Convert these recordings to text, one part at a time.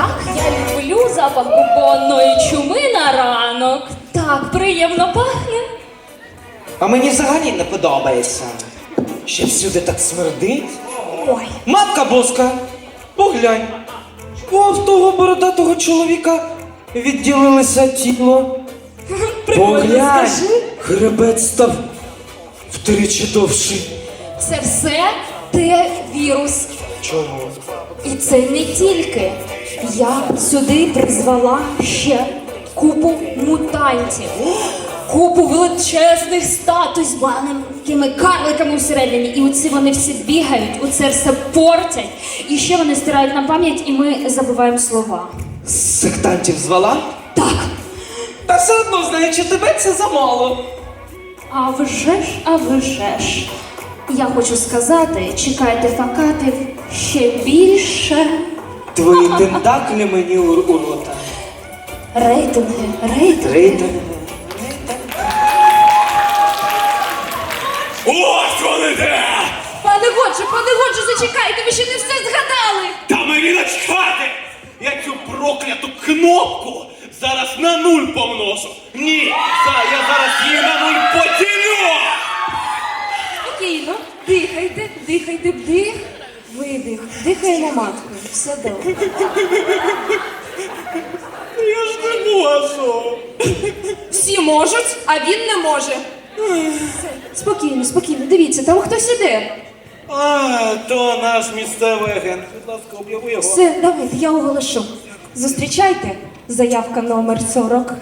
Так, я люблю запах бубонної чуми на ранок. Так приємно пахне. А мені взагалі не подобається. Ще всюди так смердить. Ой, Матка боска, поглянь. О, в того бородатого чоловіка відділилося тіло. прикольно Поглянь, скажи. хребет став втричі довший. Це все те вірус. Чому? І це не тільки. Я сюди призвала ще купу мутантів, купу величезних статуй з маленькими карликами всередині. І оці вони всі бігають, оце все портять. І ще вони стирають нам пам'ять, і ми забуваємо слова. Сектантів звала? Так, Та все одно, знаючи тебе, це замало. а вже ж, а вже ж. Я хочу сказати, чекайте факатів ще більше. Твої тентаклі мені у, у рота. Рейтинги, рейтинги. Рейтинг. Ось вони де! Пане Годжо, пане Годжо, зачекайте, ви ще не все згадали. Та мені начхати! Я цю прокляту кнопку зараз на нуль помножу. Ні, за- я зараз її на нуль поділю! Спокійно, дихайте, вдих, видих. Дихаємо маткою. Все добре. Я ж не можу. Всі можуть, а він не може. Все, Спокійно, спокійно, дивіться, там хтось іде. А, то наш місцевий агент. Будь ласка, об'яви його. Все, давайте, я оголошу. Зустрічайте, заявка номер 40.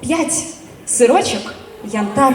П'ять. Сирочок, янтар,